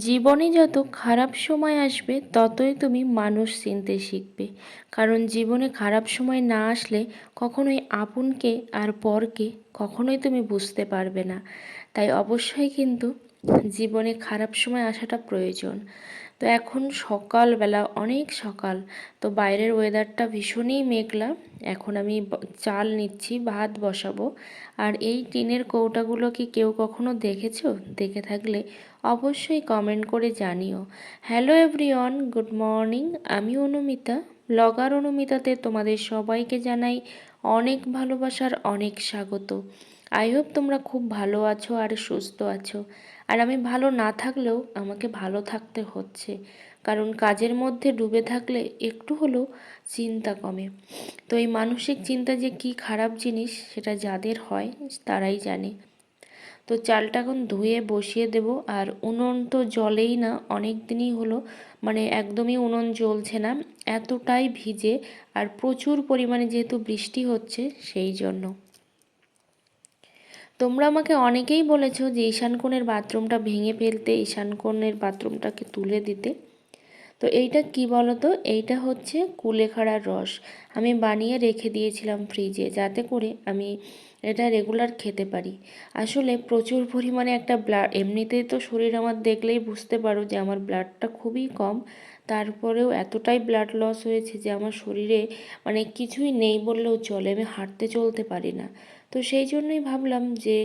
জীবনে যত খারাপ সময় আসবে, ততই তুমি মানুষ চিনতে শিখবে। কারণ জীবনে খারাপ সময় না আসলে কখনোই আপনকে আর পরকে কখনোই তুমি বুঝতে পারবে না। তাই অবশ্যই কিন্তু জীবনে খারাপ সময় আসাটা প্রয়োজন। তো এখন সকালবেলা, অনেক সকাল। তো বাইরের ওয়েদারটা ভীষণই মেঘলা। এখন আমি চাল নিচ্ছি, ভাত বসাবো। আর এই টিনের কৌটাগুলো কি কেউ কখনো দেখেছ? দেখে থাকলে অবশ্যই কমেন্ট করে জানিও। হ্যালো এভরিওয়ান গুড মর্নিং আমি অনুমিতা ব্লগার অনুমিতাতে তোমাদের সবাইকে জানাই অনেক ভালোবাসার অনেক স্বাগত। আই হোপ তোমরা খুব ভালো আছো আর সুস্থ আছো। আর আমি ভালো না থাকলেও আমাকে ভালো থাকতে হচ্ছে। কারণ কাজের মধ্যে ডুবে থাকলে একটু হলেও চিন্তা কমে। তো এই মানসিক চিন্তা যে কি খারাপ জিনিস, সেটা যাদের হয়, তারাই জানে। তো চালটা এখন ধুয়ে বসিয়ে দেব। আর উনুন তো জলেই না, অনেক দিনই হলো। মানে একদমই উনুন জ্বলছে না, এতটাই ভিজে। আর প্রচুর পরিমাণে যেহেতু বৃষ্টি হচ্ছে, সেই জন্য। তোমরা আমাকে অনেকেই বলেছ যে ঈশান কোণের বাথরুমটা ভেঙে ফেলতে, ঈশান কোণের বাথরুমটাকে তুলে দিতে। তো এইটা কি বলো তো এইটা হচ্ছে কুলেখাড়ার রস। আমি বানিয়ে রেখে দিয়েছিলাম ফ্রিজে যাতে করে আমি এটা রেগুলার খেতে পারি। আসলে প্রচুর পরিমাণে একটা ব্লাড, এমনিতেই তো শরীর আমার দেখলেই বুঝতে পারো যে আমার ব্লাডটা খুবই কম। তারপরেও এতটাই ব্লাড লস হয়েছে যে আমার শরীরে মানে কিছুই নেই বললেও চলে, আমি হাঁটতে চলতে পারি না। তো সেই জন্যই ভাবলাম যে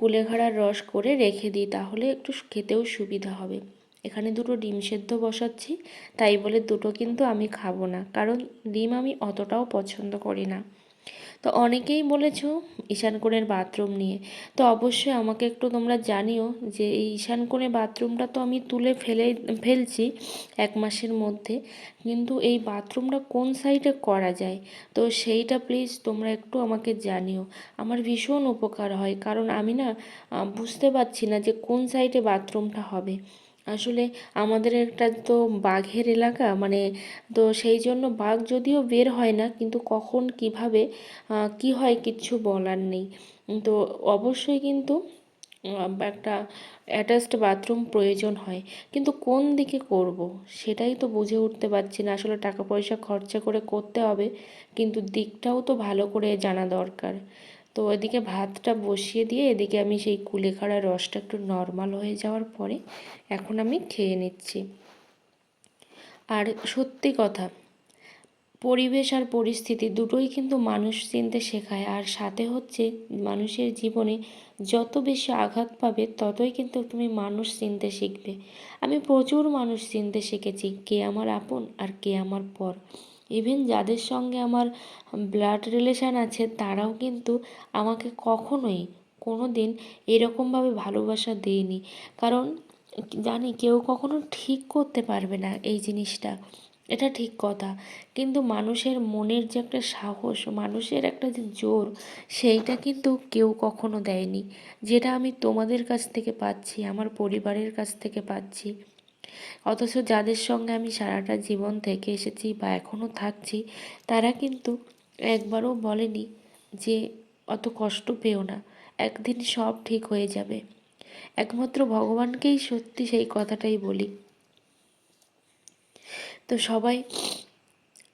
কুলেখাড়ার রস করে রেখে দিই, তাহলে একটু খেতেও সুবিধা হবে। এখানে দুটো ডিম সেদ্ধ বসাচ্ছি, তাই বলে দুটো কিন্তু আমি খাব না, কারণ ডিম আমি অতটাও পছন্দ করি না। তো অনেকেই বলেছ ঈশান কোণের বাথরুম নিয়ে। তো অবশ্যই আমাকে একটু তোমরা জানিও যে এই ঈশান কোণে বাথরুমটা তো আমি তুলে ফেলে, ফেলছি এক মাসের মধ্যে। কিন্তু এই বাথরুমটা কোন সাইডে করা যায়? তো সেইটা প্লিজ তোমরা একটু আমাকে জানিও। আমার ভীষণ উপকার হয়, কারণ আমি না বুঝতে পারছি না যে কোন সাইডে বাথরুমটা হবে। আসলে আমাদের একটা তো বাঘের এলাকা মানে তো সেই জন্য বাঘ যদিও বের হয় না, কিন্তু কখন কীভাবে কি হয় কিচ্ছু বলার নেই। তো অবশ্যই কিন্তু একটা অ্যাটাচড বাথরুম প্রয়োজন হয়। কিন্তু কোন দিকে করব, সেটাই তো বুঝে উঠতে পারছি না। আসলে টাকা পয়সা খরচা করে করতে হবে, কিন্তু দিকটাও তো ভালো করে জানা দরকার। তো ওইদিকে ভাতটা বসিয়ে দিয়ে এদিকে আমি সেই কুলেখাড়া রসটা একটু নর্মাল হয়ে যাওয়ার পরে এখন আমি খেয়ে নিচ্ছি। আর সত্যি কথা, পরিবেশ আর পরিস্থিতি দুটোই কিন্তু মানুষ চিনতে শেখায়, আর সাথে হচ্ছে মানুষের জীবনে যত বেশি আঘাত পাবে ততই কিন্তু তুমি মানুষ চিনতে শিখবে। আমি প্রচুর মানুষ চিনতে শিখেছি, কে আমার আপন আর কে আমার পর। ইভেন যাদের সঙ্গে আমার ব্লাড রিলেশান আছে, তারাও কিন্তু আমাকে কখনোই কোনো দিন এরকমভাবে ভালোবাসা দেয়নি। কারণ জানি কেউ কখনো ঠিক করতে পারবে না এই জিনিসটা। এটা ঠিক কথা। কিন্তু মানুষের মনের যে একটা সাহস, মানুষের একটা যে জোর, সেইটা কিন্তু কেউ কখনো দেয়নি। যেটা আমি তোমাদের কাছ থেকে পাচ্ছি, আমার পরিবারের কাছ থেকে পাচ্ছি। অথচ যাদের সঙ্গে আমি সারাটা জীবন থেকে এসেছি বা এখনও থাকছি, তারা কিন্তু একবারও বলেনি যে অত কষ্ট পেও না, একদিন সব ঠিক হয়ে যাবে। একমাত্র ভগবানকেই সত্যি সেই কথাটাই বলি। তো সবাই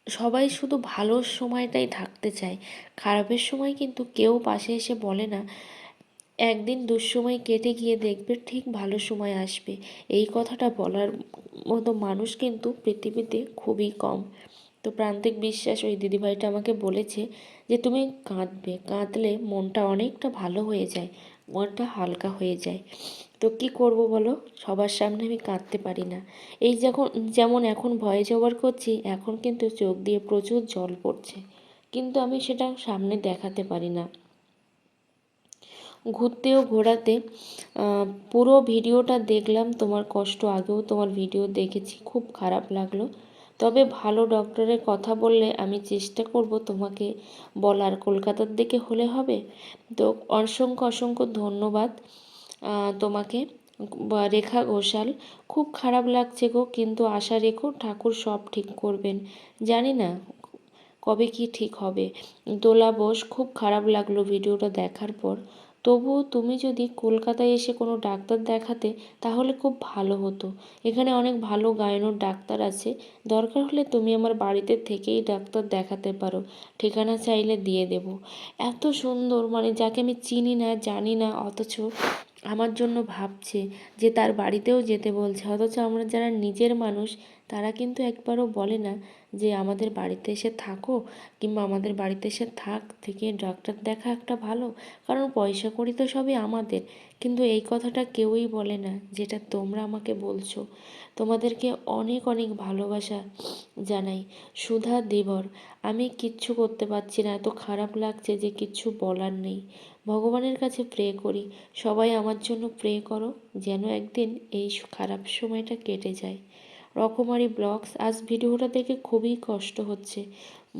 সবাই শুধু ভালো সময়টাই থাকতে চায়। খারাপের সময় কিন্তু কেউ পাশে এসে বলে না একদিন দুঃসময় কেটে গিয়ে দেখবে ঠিক ভালো সময় আসবে। এই কথাটা বলার মতো মানুষ কিন্তু পৃথিবীতে খুবই কম। তো প্রান্তিক বিশ্বাস ওই দিদিভাইটা আমাকে বলেছে যে, তুমি কাঁদবে। কাঁদলে মনটা অনেকটা ভালো হয়ে যায়, মনটা হালকা হয়ে যায়। তো কি করব বলো? সবার সামনে আমি কাঁদতে পারি না। এই যখন, যেমন এখন ভয়েস ওভার করছি, এখন কিন্তু চোখ দিয়ে প্রচুর জল পড়ছে। কিন্তু আমি সেটা সামনে দেখাতে পারি না। ঘুরতে ও ঘোরাতে পুরো ভিডিওটা দেখলাম, তোমার কষ্ট আগেও তোমার ভিডিও দেখেছি, খুব খারাপ লাগল। তবে ভালো ডক্টরের কথা বললে আমি চেষ্টা করব তোমাকে বলার, কলকাতার দিকে হলে হবে। তো অসংখ্য অসংখ্য ধন্যবাদ তোমাকে। রেখা ঘোষাল, খুব খারাপ লাগছে গো, কিন্তু আশা রেখো ঠাকুর সব ঠিক করবেন। জানি না কবে কি ঠিক হবে। দোলা বোস, খুব খারাপ লাগল ভিডিওটা দেখার পর। তবুও তুমি যদি কলকাতায় এসে কোনো ডাক্তার দেখাতে, তাহলে খুব ভালো হতো। এখানে অনেক ভালো গাইনোর ডাক্তার আছে। দরকার হলে তুমি আমার বাড়িতে থেকেই ডাক্তার দেখাতে পারো। ঠিকানা চাইলে দিয়ে দেব। এত সুন্দর মানে যাকে আমি চিনি না, জানি না, অথচ আমার জন্য ভাবছে যে তার বাড়িতেও যেতে বলছে। অথচ আমরা যারা নিজের মানুষ, তারা কিন্তু একবারও বলে না যে আমাদের বাড়িতে এসে থাকো কিংবা আমাদের বাড়িতে এসে থাক, থেকে ডাক্তার দেখা একটা ভালো। কারণ পয়সা কড়ি তো সবই আমাদের। কিন্তু এই কথাটা কেউই বলে না, যেটা তোমরা আমাকে বলছো। তোমাদেরকে অনেক অনেক ভালোবাসা জানাই। সুধা দেবর, আমি কিচ্ছু করতে পারছি না। এত খারাপ লাগছে যে কিচ্ছু বলার নেই। ভগবানের কাছে প্রে করি। সবাই আমার জন্য প্রে করো, যেন একদিন এই খারাপ সময়টা কেটে যায়। রকমারি ব্লগস। আজ ভিডিওটা দেখে খুবই কষ্ট হচ্ছে।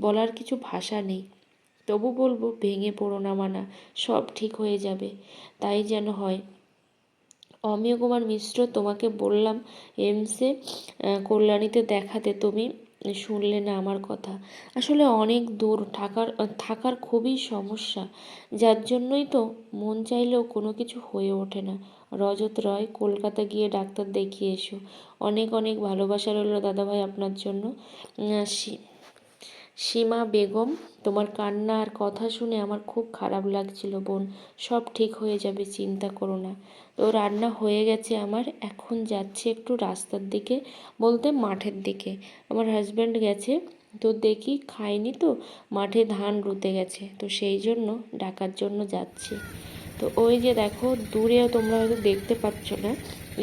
বলার কিছু ভাষা নেই। তবু বলব, ভেঙে পড়ো না মানা, সব ঠিক হয়ে যাবে। তাই যেন হয়। অমিয় কুমার মিশ্র, তোমাকে বললাম, এমসে কল্যাণীতে দেখাতে তুমি শুনলে না আমার কথা। আসলে অনেক দূর থাকার থাকার খুবই সমস্যা। যার জন্যই তো মন চাইলেও কোনো কিছু হয়ে ওঠে না। রজত রয়, কলকাতা গিয়ে ডাক্তার দেখিয়ে এসো। অনেক অনেক ভালোবাসা রইল দাদাভাই আপনার জন্য। সীমা বেগম, তোমার কান্না আর কথা শুনে আমার খুব খারাপ লাগছিল বোন। সব ঠিক হয়ে যাবে, চিন্তা করো না। তো রান্না হয়ে গেছে আমার, এখন যাচ্ছি একটু রাস্তার দিকে, বলতে মাঠের দিকে। আমার হাজব্যান্ড গেছে, তো দেখি খাইনি তো, মাঠে ধান রুতে গেছে, তো সেই জন্য, ডাকার জন্য যাচ্ছি। তো ওই যে দেখো, দূরেও তোমরা হয়তো দেখতে পাচ্ছ না,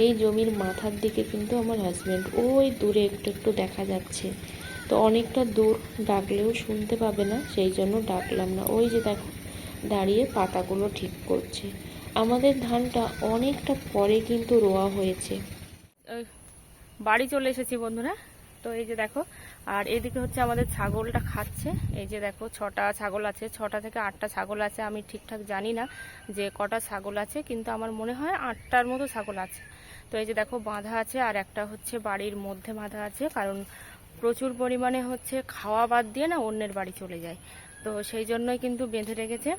এই জমির মাথার দিকে কিন্তু আমার হাজব্যান্ড ওই দূরে একটু একটু দেখা যাচ্ছে। তো অনেকটা দূর ডাকলেও শুনতে পাবে না, সেই জন্য ডাকলাম না। ওই যে দেখো, দাঁড়িয়ে পাতাগুলো ঠিক করছে। আমাদের ধানটা অনেকটা পরে কিন্তু রোয়া হয়েছে। বাড়ি চলে এসেছি বন্ধুরা। তো এই যে দেখো, আর এদিকে হচ্ছে আমাদের ছাগলটা খাচ্ছে। এই যে দেখো, ছটা ছাগল আছে। ছটা থেকে আটটা ছাগল আছে, আমি ঠিকঠাক জানি না যে কটা ছাগল আছে, কিন্তু আমার মনে হয় আটটার মতো ছাগল আছে। তো এই যে দেখো, বাঁধা আছে, আর একটা হচ্ছে বাড়ির মধ্যে বাঁধা আছে, কারণ প্রচুর পরিমাণে হচ্ছে খাওয়া বাদ দিয়ে না অন্যের বাড়ি চলে যায়। তো সেই জন্যই কিন্তু বেঁধে রেখেছে।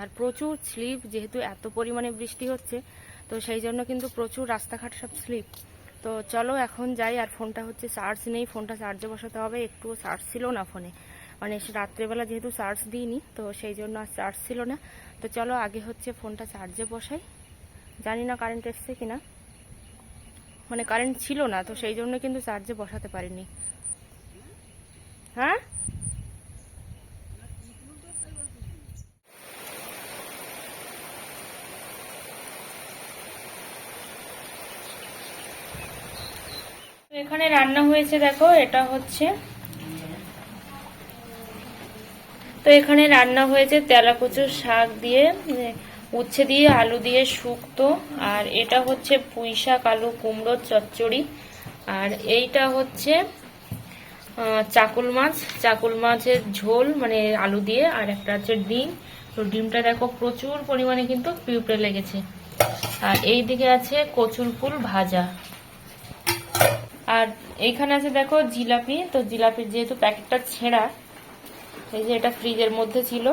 আর প্রচুর স্লিপ, যেহেতু এত পরিমাণে বৃষ্টি হচ্ছে, তো সেই জন্য কিন্তু প্রচুর রাস্তাঘাট সব স্লিপ। তো চলো এখন যাই, আর ফোনটা হচ্ছে চার্জ নেই, ফোনটা চার্জে বসাতে হবে। একটুও চার্জ ছিল না ফোনে। মানে রাত্রেবেলা যেহেতু চার্জ দিইনি, তো সেই জন্য আর চার্জ ছিল না। তো চলো আগে হচ্ছে ফোনটা চার্জে বসাই। জানি না কারেন্ট এসছে কিনা। মানে কারেন্ট ছিল না, তো সেই জন্য কিন্তু চার্জে বসাতে পারিনি। হ্যাঁ? এখানে রান্না হয়েছে দেখো, এটা হচ্ছে। তো এখানে রান্না হয়েছে তেলা কচুর শাক দিয়ে উচ্ছে দিয়ে, আলু দিয়ে শুক্তো, আর এটা হচ্ছে পুঁই শাক আলু কুমড়োর চচ্চড়ি, আর এইটা হচ্ছে চাকুল মাছ। চাকুল মাছের ঝোল মানে আলু দিয়ে, আর একটা হচ্ছে ডিম। তো ডিমটা দেখো প্রচুর পরিমাণে কিন্তু পিঁপড়ে লেগেছে। আর এই দিকে আছে কচুর ফুল ভাজা। আর এইখানে আছে দেখো জিলাপি। তো জিলাপির যেহেতু প্যাকেটটা ছেঁড়া, এই যে এটা ফ্রিজের মধ্যে ছিল।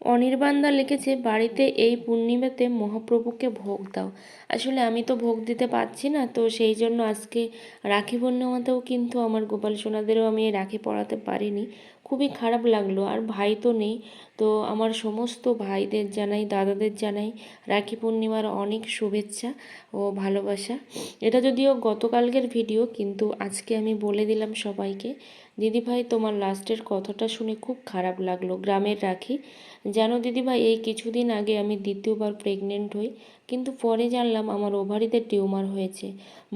অনির্বাণদা লিখেছে, বাড়িতে এই পূর্ণিমাতে মহাপ্রভুকে ভোগ দাও। আসলে আমি তো ভোগ দিতে পারছি না, তো সেই জন্য আজকে রাখি পূর্ণিমাতেও কিন্তু আমার গোপাল সোনাদেরও আমি রাখি পড়াতে পারিনি। খুবই খারাপ লাগল, আর ভাই তো নেই। তো আমার সমস্ত ভাইদের জানাই, দাদাদের জানাই, রাখি পূর্ণিমার অনেক শুভেচ্ছা ও ভালোবাসা। এটা যদিও গতকালকের ভিডিও, কিন্তু আজকে আমি বলে দিলাম সবাইকে। দিদিভাই, তোমার লাস্টের কথাটা শুনে খুব খারাপ লাগল। গ্রামের রাখি, জানো দিদিভাই, এই কিছুদিন আগে আমি দ্বিতীয়বার প্রেগনেন্ট হই, কিন্তু পরে জানলাম আমার ওভারিতে টিউমার হয়েছে।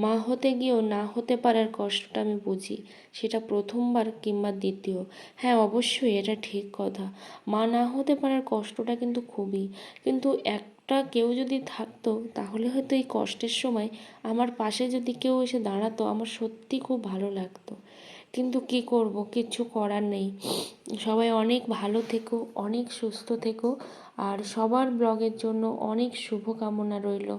মা হতে গিয়েও না হতে পারার কষ্টটা আমি বুঝি, সেটা প্রথমবার কিংবা দ্বিতীয়। হ্যাঁ অবশ্যই, এটা ঠিক কথা। মা না হতে পারার কষ্টটা কিন্তু খুবই, কিন্তু একটা কেউ যদি থাকতো, তাহলে হয়তো এই কষ্টের সময় আমার পাশে যদি কেউ এসে দাঁড়াতো, আমার সত্যি খুব ভালো লাগতো। কিন্তু কি করব? কিচ্ছু করার নেই। সবাই অনেক ভালো থেকো, অনেক সুস্থ থেকো, আর সবার ব্লগের জন্য অনেক শুভকামনা রইল।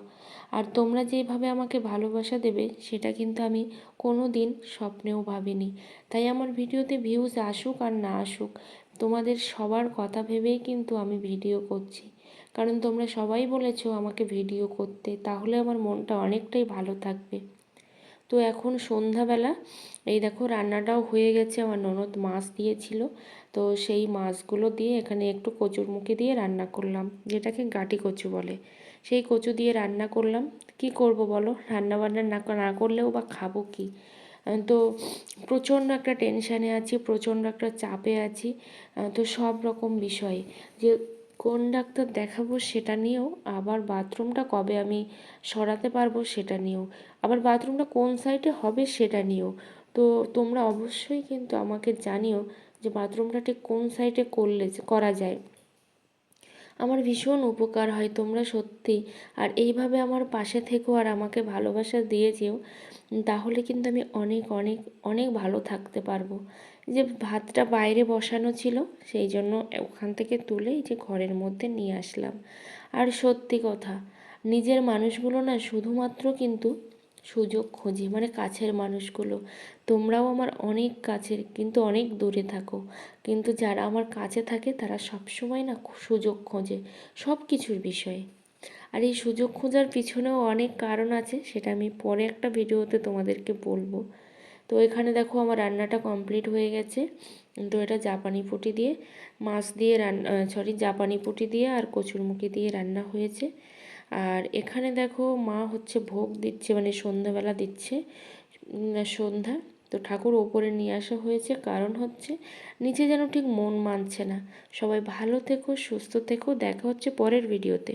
আর তোমরা যেভাবে আমাকে ভালোবাসা দেবে, সেটা কিন্তু আমি কোনো দিন স্বপ্নেও ভাবিনি। তাই আমার ভিডিওতে ভিউজ আসুক আর না আসুক, তোমাদের সবার কথা ভেবেই কিন্তু আমি ভিডিও করছি। কারণ তোমরা সবাই বলেছ আমাকে ভিডিও করতে, তাহলে আমার মনটা অনেকটাই ভালো থাকবে। তো এখন সন্ধ্যাবেলা, এই দেখো রান্নাটাও হয়ে গেছে, আমার ননদ মাছ দিয়েছিল। তো সেই মাছগুলো দিয়ে এখানে একটু কচুর মুখে দিয়ে রান্না করলাম, যেটাকে গাটি কচু বলে। সেই কচু দিয়ে রান্না করলাম। কি করব বলো? রান্না বান্না না না করলেও বা খাব কি? তো প্রচণ্ড একটা টেনশানে আছি, প্রচণ্ড একটা চাপে আছি। তো সব রকম বিষয়ে যে কোন ডাক্তার দেখাবো সেটা নিয়েও, আবার বাথরুমটা কবে আমি সরাতে পারব সেটা নিয়েও, আবার বাথরুমটা কোন সাইডে হবে সেটা নিয়েও। তো তোমরা অবশ্যই কিন্তু আমাকে জানিও যে বাথরুমটা ঠিক কোন সাইডে করলে করা যায়। আমার ভীষণ উপকার হয় তোমরা সত্যি, আর এইভাবে আমার পাশে থেকো আর আমাকে ভালোবাসা দিয়ে যেও, তাহলে কিন্তু আমি অনেক অনেক অনেক ভালো থাকতে পারব। যে ভাতটা বাইরে বসানো ছিল, সেই জন্য ওখান থেকে তুলে যে ঘরের মধ্যে নিয়ে আসলাম। আর সত্যি কথা, নিজের মানুষগুলো না শুধুমাত্র কিন্তু সুযোগ খোঁজে মানে কাছের মানুষগুলো। তোমরাও আমার অনেক কাছের, কিন্তু অনেক দূরে থাকো। কিন্তু যারা আমার কাছে থাকে, তারা সবসময় না সুযোগ খোঁজে সব কিছুর বিষয়ে। আর এই সুযোগ খোঁজার পিছনেও অনেক কারণ আছে, সেটা আমি পরে একটা ভিডিওতে তোমাদেরকে বলব। তো এখানে দেখো আমার রান্নাটা কমপ্লিট হয়ে গেছে। তো এটা জাপানি পুটি দিয়ে, মাছ দিয়ে রান্না সরি জাপানি পুটি দিয়ে আর কচুরমুখি দিয়ে রান্না হয়েছে। আর এখানে দেখো মা হচ্ছে ভোগ দিচ্ছে মানে সন্ধ্যাবেলা দিচ্ছে সন্ধ্যা। তো ঠাকুর ওপরে নিয়ে আসা হয়েছে, কারণ হচ্ছে নিচে যেন ঠিক মন মানছে না। সবাই ভালো থেকো, সুস্থ থেকো, দেখা হচ্ছে পরের ভিডিওতে